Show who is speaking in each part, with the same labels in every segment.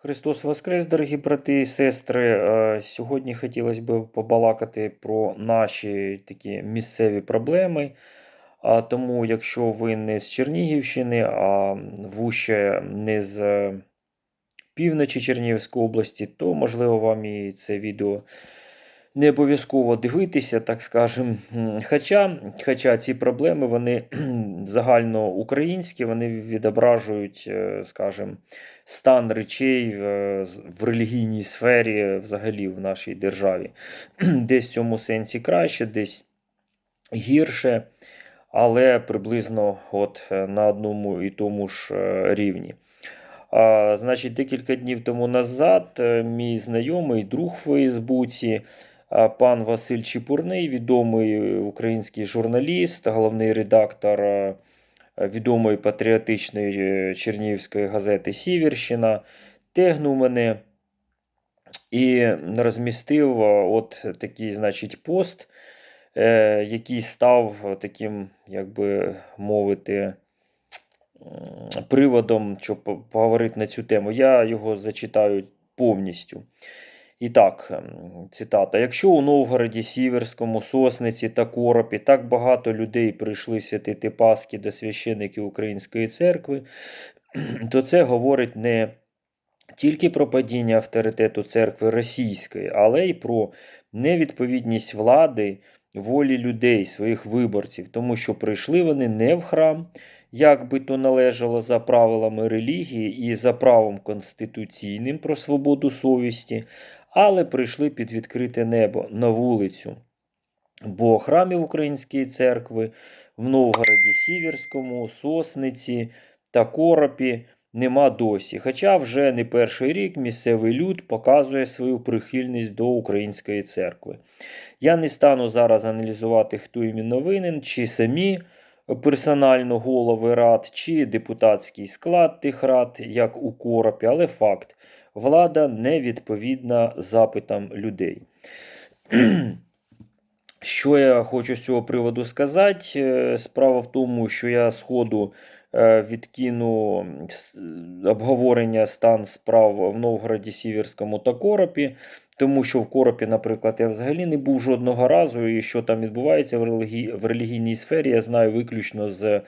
Speaker 1: Христос Воскрес, дорогі брати і сестри. Е, Сьогодні хотілося б побалакати про наші такі місцеві проблеми. Тому, якщо ви не з Чернігівщини, а вуще не з е, півночі Чернігівської області, то можливо вам і це відео не обов'язково дивитися, так скажем. Хоча, хоча ці проблеми вони загальноукраїнські, вони відображують, е, скажем, стан речей в, в релігійній сфері взагалі в нашій державі. Десь в цьому сенсі краще, десь гірше, але приблизно от е, на одному і тому ж е, рівні. А, значить, декілька днів тому назад е, мій знайомий друг в Фейсбуці, пан Василь Чіпурний, відомий український журналіст, головний редактор е, відомої патріотичної е, чернігівської газети Сіверщина, тегнув мене і розмістив е, от такий, значить, пост, який став таким, як би мовити, приводом, щоб поговорити на цю тему. Я його зачитаю повністю. І так, ем, цитата: Якщо у Новгороді, Сіверському, Сосниці та Коропі так багато людей прийшли святити Пасхи до священиків Української церкви, то це говорить не тільки про падіння авторитету церкви російської, але й про невідповідність влади волі людей, своїх виборців, тому що прийшли вони не в храм, як би то належало за правилами релігії і за правом конституційним про свободу совісті, але прийшли під відкрите небо на вулицю. Бо храмів Української церкви в Новгороді Сіверському, Сосниці та Коропі нема досі. Хоча вже не перший рік місцевий люд показує свою прихильність до Української церкви. Я не стану зараз аналізувати, хто іменно винен, чи самі персонально голови рад, чи депутатський склад тих рад, як у Коропі, але факт. Влада не відповідна запитам людей. Що я хочу з цього приводу сказати? Е, Справа в тому, що я з ходу е, відкину обговорення стан справ в Новгороді Сіверському та Коропі, тому що в Коропі, наприклад, я взагалі не був жодного разу, і що там відбувається в релігійній сфері, я знаю виключно з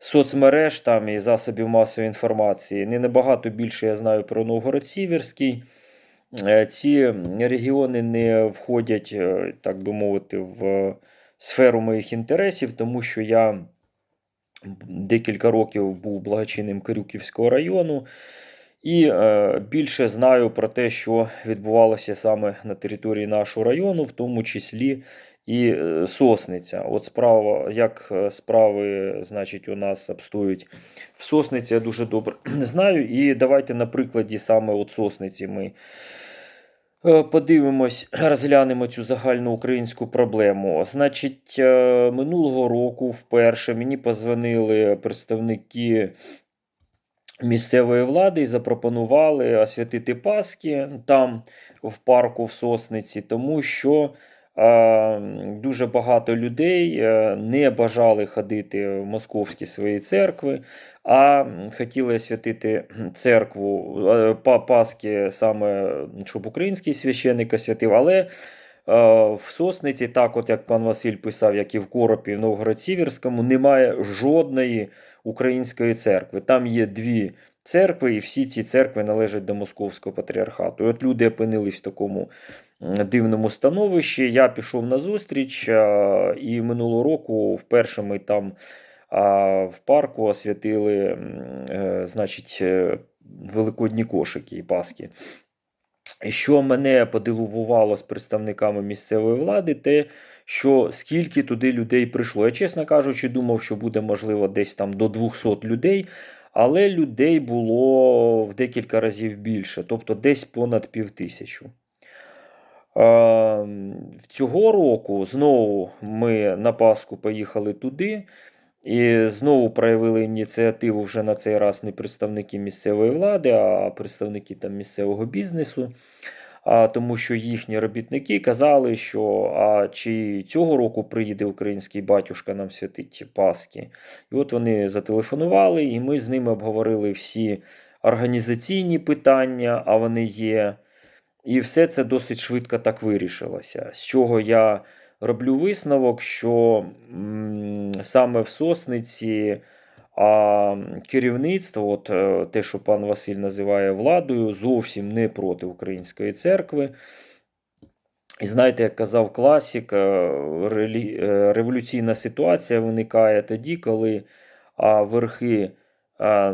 Speaker 1: соцмереж там, і засобів масової інформації. Не набагато більше я знаю про Новгород Сіверський. Е, Ці регіони не входять, е, так би мовити, в сферу моїх інтересів, тому що я декілька років був благочинним Карюківського району. І е, більше знаю про те, що відбувалося саме на території нашого району, в тому числі і е, Сосниця. От справа, як е, справи, значить, у нас обстоюють в Сосниці, я дуже добре знаю. І давайте на прикладі саме от Сосниці ми е, подивимось, розглянемо цю загальну українську проблему. Значить, минулого року вперше мені позвонили представники місцевої влади і запропонували освятити Пасхи там в парку в Сосниці, тому що дуже багато людей е, не бажали ходити в московські свої церкви, а хотіли освятити церкву е, Пасхи саме, щоб український священник освятив, але е, в Сосниці, так от як пан Василь писав, як і в Коропі, в Новгород-Сіверському, немає жодної української церкви. Там є дві церкви, і всі ці церкви належать до Московського патріархату. І от люди опинились в такому дивному становищі. Я пішов на зустріч, і минулого року вперше ми там в парку освятили, е, значить, е, великодні кошики і Пасхи. Що мене подивувало з представниками місцевої влади, те, що скільки туди людей прийшло. Я, чесно кажучи, думав, що буде можливо десь там до 200 людей, але людей було в декілька разів більше, тобто десь понад півтисячу. Е, Цього року знову ми на Пасху поїхали туди. І знову проявили ініціативу вже на цей раз не представники місцевої влади, а представники там місцевого бізнесу. А, тому що їхні робітники казали, що а чи цього року приїде український батюшка нам святить Пасхи. І от вони зателефонували, і ми з ними обговорили всі організаційні питання, а вони є. І все це досить швидко так вирішилося. З чого я роблю висновок, що саме в Сосниці а, керівництво, от, е, те, що пан Василь називає владою, зовсім не проти Української церкви. І знаєте, як казав класик, е, е, революційна ситуація виникає тоді, коли верхи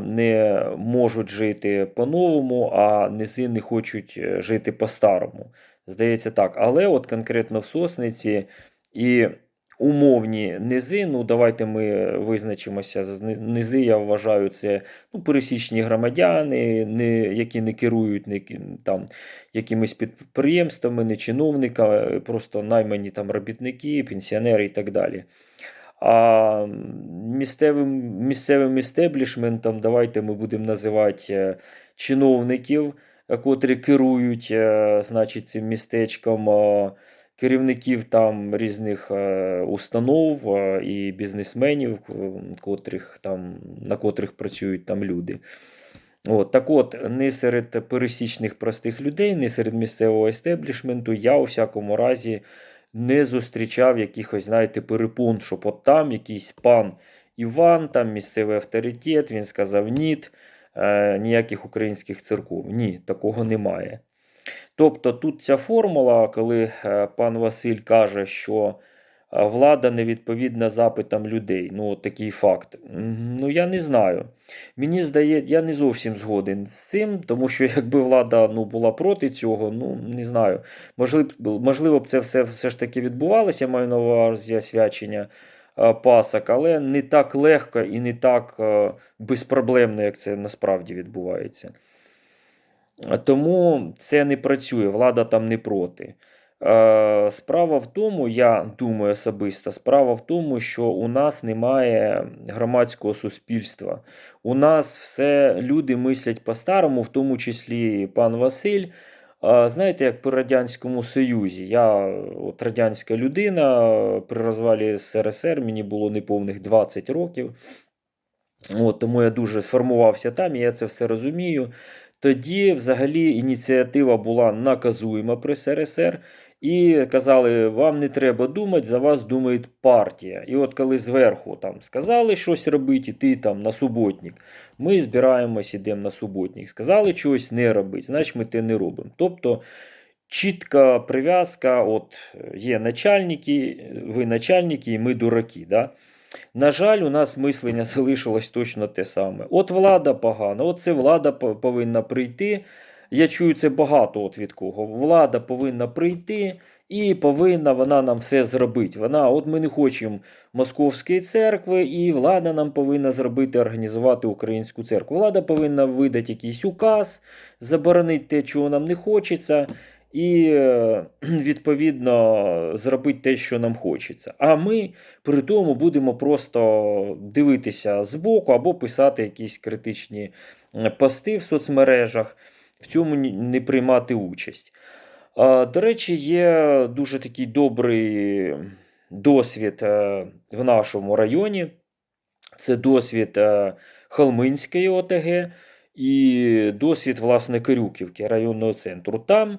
Speaker 1: не можуть жити по-новому, а низи не хочуть е, жити по-старому. Здається так. Але от конкретно в Сосниці і умовні низи, ну давайте ми визначимося. Низи, я вважаю, це ну, пересічні громадяни, не, які не керують не, там, якимись підприємствами, не чиновниками, просто наймані там робітники, пенсіонери і так далі. А місцевим, місцевим істеблішментом давайте ми будемо називати е, чиновників, е, котрі керують е, значить, цим містечком, керівників там різних установ і бізнесменів, котрих, там, на котрих працюють там люди. От, так от, не серед пересічних простих людей, не серед місцевого естеблішменту я у всякому разі не зустрічав якихось, знаєте, перепон, щоб от там якийсь пан Іван, там місцевий авторитет, він сказав ні, е, ніяких українських церков. Ні, такого немає. Тобто тут ця формула, коли е, пан Василь каже, що влада не відповідна запитам людей. Ну, такий факт. Ну, я не знаю. Мені здається, я не зовсім згоден з цим, тому що якби влада ну, була проти цього, ну не знаю. Можливо, можливо б це все, все ж таки відбувалося, я маю на увазі свячення пасок, але не так легко і не так безпроблемно, як це насправді відбувається. Тому це не працює, влада там не проти. Е, Справа в тому, я думаю особисто, справа в тому, що у нас немає громадського суспільства. У нас все люди мислять по-старому, в тому числі пан Василь. Е, Знаєте, як при Радянському Союзі. Я от радянська людина при розвалі СРСР, мені було неповних 20 років. От, тому я дуже сформувався там, і я це все розумію. Тоді, взагалі, ініціатива була наказуєма при СРСР, і казали, вам не треба думати, за вас думає партія. І от коли зверху там сказали щось робити, ти там на суботник, ми збираємось, ідемо на суботник. Сказали щось не робити, значить ми те не робимо. Тобто чітка прив'язка, от є начальники, ви начальники, і ми дураки. Да? На жаль, у нас мислення залишилось точно те саме. От влада погана, от це влада повинна прийти. Я чую це багато от від кого. Влада повинна прийти і повинна вона нам все зробити. Вона, от ми не хочемо московської церкви, і влада нам повинна зробити, організувати українську церкву. Влада повинна видати якийсь указ, заборонити те, чого нам не хочеться. І е, відповідно зробити те, що нам хочеться. А ми при тому будемо просто дивитися збоку або писати якісь критичні е, пости в соцмережах, в цьому не приймати участь. До речі, є дуже такий добрий досвід е, в нашому районі. Це досвід е, Холминської ОТГ і досвід, власне, Корюківки районного центру. Там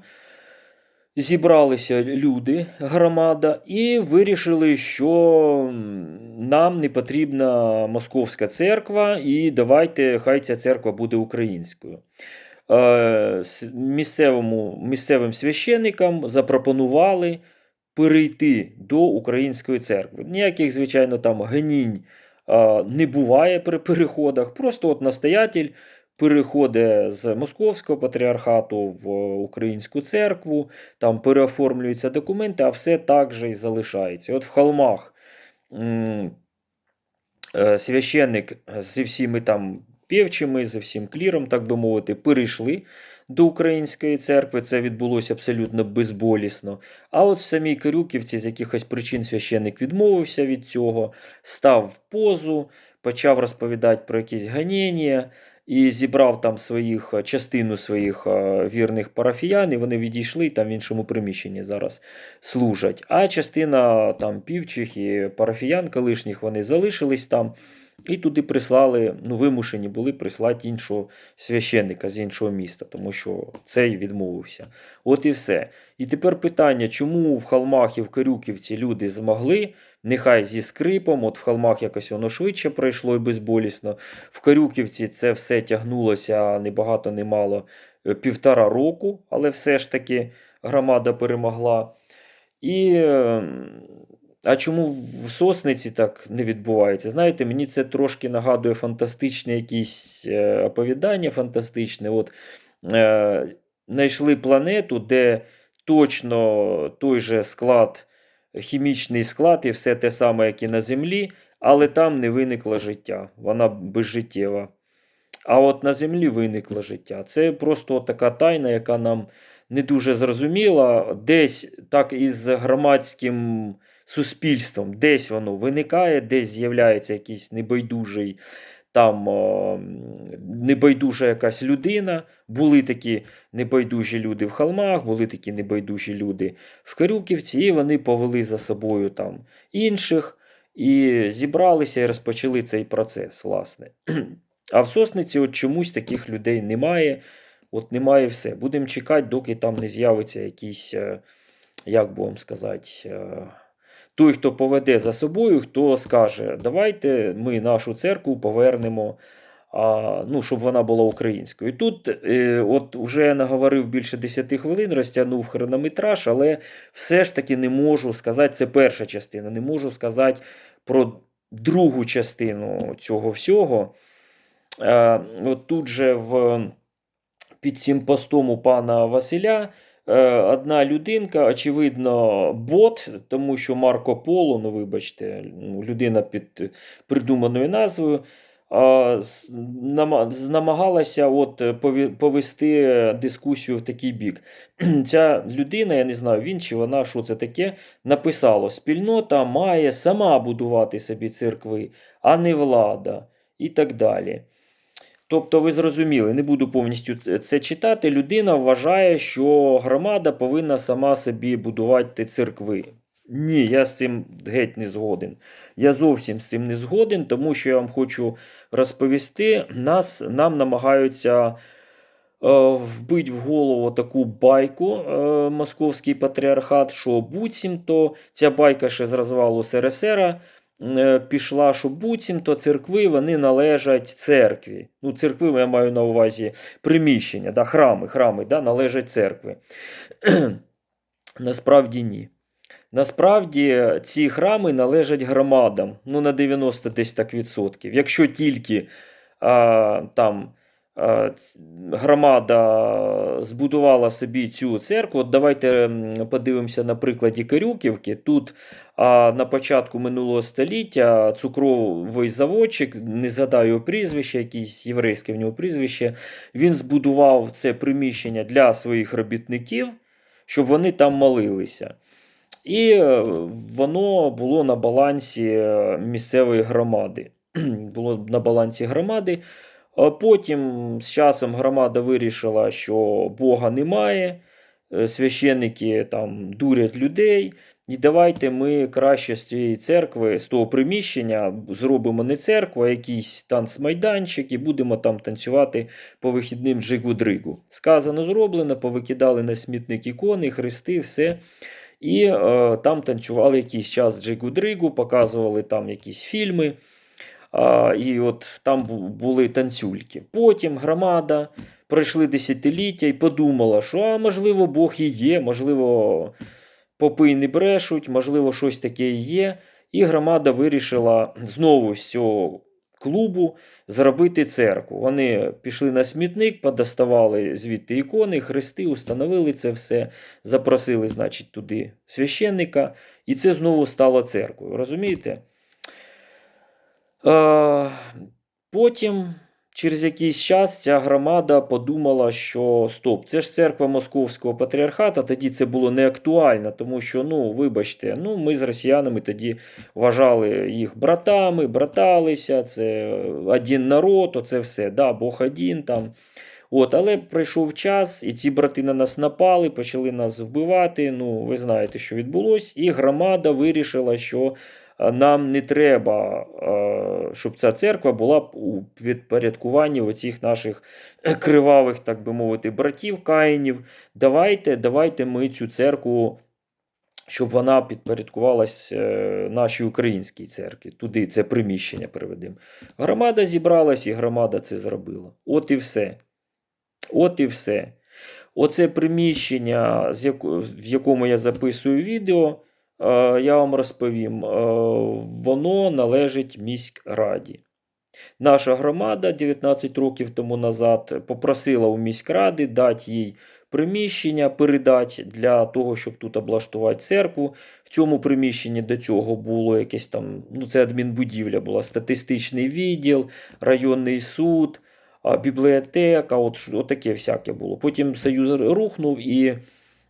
Speaker 1: зібралися люди, громада, і вирішили, що нам не потрібна московська церква, і давайте хай ця церква буде українською. Е, Місцевому, місцевим священникам запропонували перейти до української церкви. Ніяких, звичайно, там гонінь е, не буває при переходах. Просто от настоятель переходить з московського патріархату в українську церкву, там переоформлюються документи, а все так же і залишається. От в холмах е, священник зі всіми там півчими, зі всім кліром, так би мовити, перейшли до української церкви. Це відбулося абсолютно безболісно. А от самій Карюківці з якихось причин священник відмовився від цього, став в позу, почав розповідати про якісь ганіння. І зібрав там своїх е, частину своїх е, вірних парафіян, і вони відійшли і там в іншому приміщенні зараз служать. А частина там півчих і парафіян колишніх вони залишились там. І туди прислали, ну, вимушені були прислати іншого священника з іншого міста, тому що цей відмовився. От і все. І тепер питання, чому в холмах і в Карюківці люди змогли, нехай зі скрипом, от в холмах якось воно швидше пройшло і безболісно. В Карюківці це все тягнулося не багато, не мало е, півтора року, але все ж таки громада перемогла. І, е, а чому в Сосниці так не відбувається? Знаєте, мені це трошки нагадує фантастичне якісь е, оповідання фантастичне. От, е, знайшли планету, де точно той же склад, хімічний склад і все те саме, як і на Землі, але там не виникло життя. Вона безжиттєва. А от на Землі виникло життя. Це просто така тайна, яка нам не дуже зрозуміла. Десь так із громадським суспільством, десь воно виникає, десь з'являється якийсь небайдужий там е, небайдужа якась людина. Були такі небайдужі люди в холмах, були такі небайдужі люди в Карюківці, і вони повели за собою там інших і зібралися і розпочали цей процес, власне. А в Сосниці от чомусь таких людей немає. От немає все. Будемо чекати, доки там не з'явиться якийсь, е, як би вам сказати, е, той, хто поведе за собою, хто скаже, давайте ми нашу церкву повернемо, а, ну, щоб вона була українською. І тут, е, от вже наговорив більше 10 хвилин, розтягнув хронометраж, але все ж таки не можу сказати, це перша частина, не можу сказати про другу частину цього всього. Е, от тут же в, під цим постом у пана Василя одна людинка, очевидно, бот, тому що Марко Поло, ну вибачте, ну, людина під придуманою назвою, намагалася от повести дискусію в такий бік. Ця людина, я не знаю, він чи вона, що це таке, написало: спільнота має сама будувати собі церкви, а не влада, і так далі. Тобто, ви зрозуміли, не буду повністю це читати. Людина вважає, що громада повинна сама собі будувати церкви. Ні, я з цим геть не згоден. Я зовсім з цим не згоден, тому що я вам хочу розповісти, нас, нам намагаються е, вбити в голову таку байку е, московський патріархат, що буцімто ця байка ще з розвалу СРСР пішла, що буцімто церкви вони належать церкві. Ну, церкви я маю на увазі приміщення, да, храми, храми да, належать церкві. Насправді ні. Насправді ці храми належать громадам, ну на 90 десь так відсотків. Якщо тільки а, там громада збудувала собі цю церкву, от давайте подивимося на прикладі Карюківки. Тут на початку минулого століття цукровий заводчик, не згадаю прізвище, якесь єврейське в нього прізвище, він збудував це приміщення для своїх робітників, щоб вони там молилися. І е, воно було на балансі е, місцевої громади. було на балансі громади. Потім з часом громада вирішила, що Бога немає, е, священники там дурять людей. І давайте ми краще з цієї церкви, з того приміщення, зробимо не церкву, а якийсь танцмайданчик і будемо там танцювати по вихідним джигу-дригу. Сказано, зроблено, повикидали на смітник ікони, хрести, все. І е, там танцювали якийсь час джигу-дригу, показували там якісь фільми. І от там були танцюльки. Потім громада пройшли десятиліття і подумала, що а, можливо, Бог і є, можливо, попи не брешуть, можливо, щось таке і є. І громада вирішила знову з цього клубу зробити церкву. Вони пішли на смітник, подоставали звідти ікони, хрести, установили це все, запросили, значить, туди священника, і це знову стало церквою. Розумієте? Е, Потім, через якийсь час, ця громада подумала, що стоп, це ж церква Московського патріархата, тоді це було не актуально, тому що, ну, вибачте, ну, ми з росіянами тоді вважали їх братами, браталися, це один народ, оце все, да, Бог один там. От, але пройшов час, і ці брати на нас напали, почали нас вбивати. Ну, ви знаєте, що відбулось. І громада вирішила, що нам не треба, е, щоб ця церква була у підпорядкуванні оцих наших кривавих, так би мовити, братів Каїнів. Давайте, давайте ми цю церкву. Щоб вона підпорядкувалась е, нашій українській церкві. Туди це приміщення приведемо. Громада зібралась і громада це зробила. От і все. От і все. Оце приміщення, в якому я записую відео, я вам розповім, е, воно належить міськраді. Наша громада 19 років тому назад попросила у міськради дати їй приміщення, передати для того, щоб тут облаштувати церкву. В цьому приміщенні до цього було якесь там, ну це адмінбудівля була, статистичний відділ, районний суд, бібліотека, от, от таке всяке було. Потім Союз рухнув і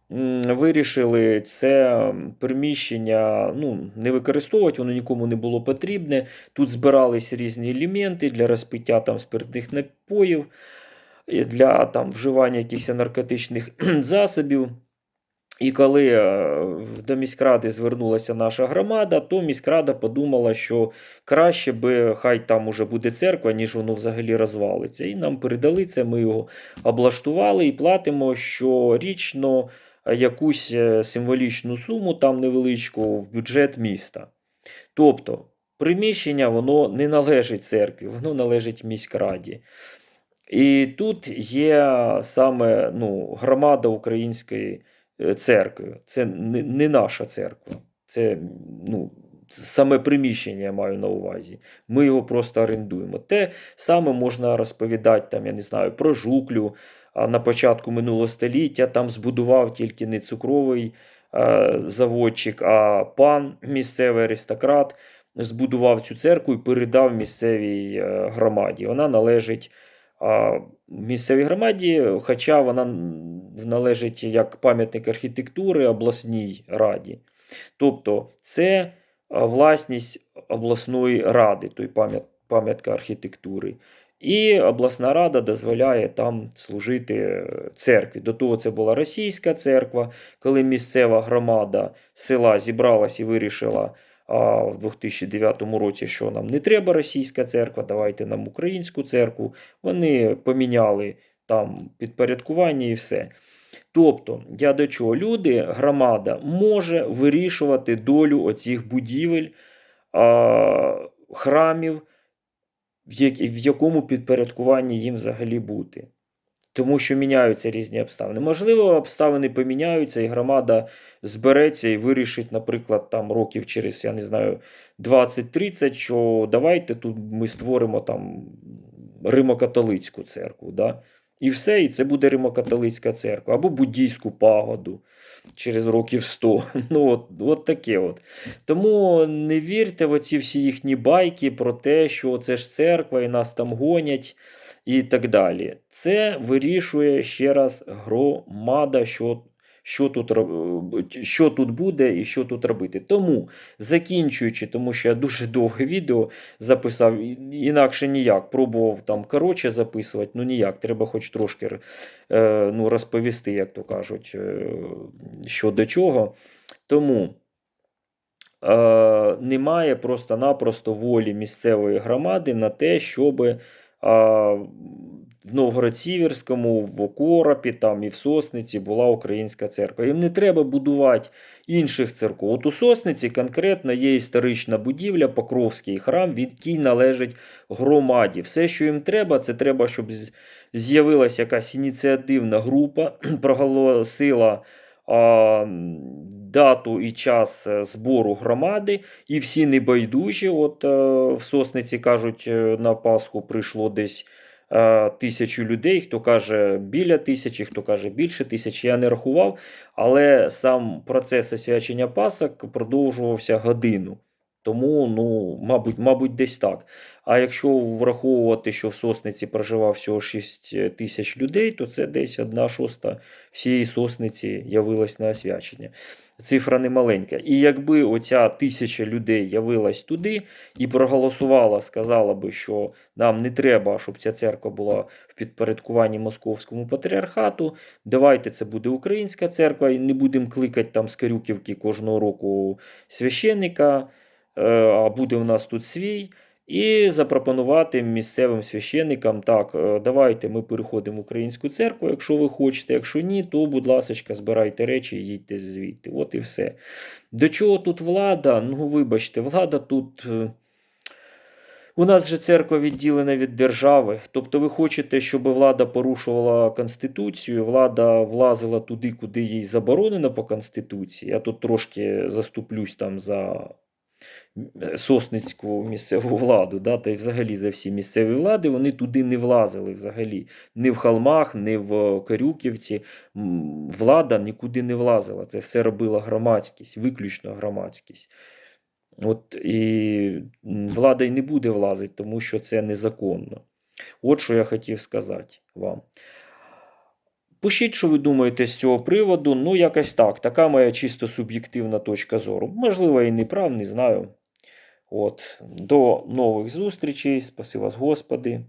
Speaker 1: вирішили це приміщення ну, не використовувати, воно нікому не було потрібне. Тут збирались різні елементи для розпиття там, спиртних напоїв, для там, вживання якихось наркотичних засобів. І коли е, до міськради звернулася наша громада, то міськрада подумала, що краще би хай там уже буде церква, ніж воно взагалі розвалиться. І нам передали це, ми його облаштували і платимо щорічно якусь е, символічну суму, там невеличку, в бюджет міста. Тобто, приміщення воно не належить церкві, воно належить міськраді. І тут є саме ну, громада української е, церкви. Це не, наша церква. Це ну, саме приміщення я маю на увазі. Ми його просто орендуємо. Те саме можна розповідати там, я не знаю, про жуклю. На початку минулого століття там збудував тільки не цукровий е, заводчик, а пан місцевий аристократ збудував цю церкву і передав місцевій е, громаді. Вона належить місцевій громаді, хоча вона належить як пам'ятник архітектури обласній раді. Тобто це власність обласної ради, той пам'ятка архітектури. І обласна рада дозволяє там служити е, церкві. До того це була російська церква, коли місцева громада села зібралась і вирішила а, в 2009 році, що нам не треба російська церква, давайте нам українську церкву. Вони поміняли там підпорядкування і все. Тобто, я до чого? Люди, громада може вирішувати долю оцих будівель, храмів, в, як, в якому підпорядкуванні їм взагалі бути. Тому що міняються різні обставини. Можливо, обставини поміняються, і громада збереться і вирішить, наприклад, там років через, я не знаю, 20-30, що давайте тут ми створимо там Римо-католицьку церкву. Да? І все, і це буде Римо-католицька церква, або буддійську пагоду через років 100. Ну, от, от таке от. Тому не вірте в оці всі їхні байки про те, що це ж церква, і нас там гонять і так далі. Це вирішує ще раз громада, що, що, тут, що тут буде і що тут робити. Тому, закінчуючи, тому що я дуже довге відео записав, інакше ніяк. Пробував там коротше записувати, ну ніяк, треба хоч трошки е, ну, розповісти, як то кажуть, е, що до чого. Тому. Е, немає просто-напросто волі місцевої громади на те, щоб в Новгород-Сіверському, в Окоропі там, і в Сосниці була українська церква. Їм не треба будувати інших церков. От у Сосниці конкретно є історична будівля, Покровський храм, який належить громаді. Все, що їм треба, це треба, щоб з'явилася якась ініціативна група, проголосила дату і час е, збору громади, і всі небайдужі. От е, в Сосниці кажуть, е, на Пасху прийшло десь тисячу людей. Хто каже біля тисячі, хто каже більше тисячі. Я не рахував, але сам процес освячення Пасок продовжувався годину. Тому, ну, мабуть, мабуть, десь так. А якщо враховувати, що в Сосниці проживав всього 6 тисяч людей, то це десь одна шоста всієї сосниці явилась на освячення. Цифра не маленька. І якби оця тисяча людей явилась туди і проголосувала, сказала би, що нам не треба, щоб ця церква була в підпорядкуванні московському патріархату. Давайте це буде українська церква, і не будемо кликати там з Карюківки кожного року священника. е, а буде в нас тут свій, і запропонувати місцевим священникам, так, е, давайте ми переходимо в українську церкву, якщо ви хочете, якщо ні, то, будь ласка, збирайте речі і їдьте звідти. От і все. До чого тут влада? Ну, вибачте, влада тут. е, У нас же церква відділена від держави. Тобто ви хочете, щоб влада порушувала Конституцію, влада влазила туди, куди їй заборонено по Конституції. Я тут трошки заступлюсь там за сосницьку місцеву владу, да, та й взагалі за всі місцеві влади, вони туди не влазили взагалі. Ні в Халмах, ні в Корюківці. М, Влада нікуди не влазила. Це все робила громадськість, виключно громадськість. От і влада й не буде влазити, тому що це незаконно. От що я хотів сказати вам. Пишіть, що ви думаєте з цього приводу. Ну, якось так. Така моя чисто суб'єктивна точка зору. Можливо, і не прав, не знаю. От. До нових зустрічей. Спаси вас, Господи.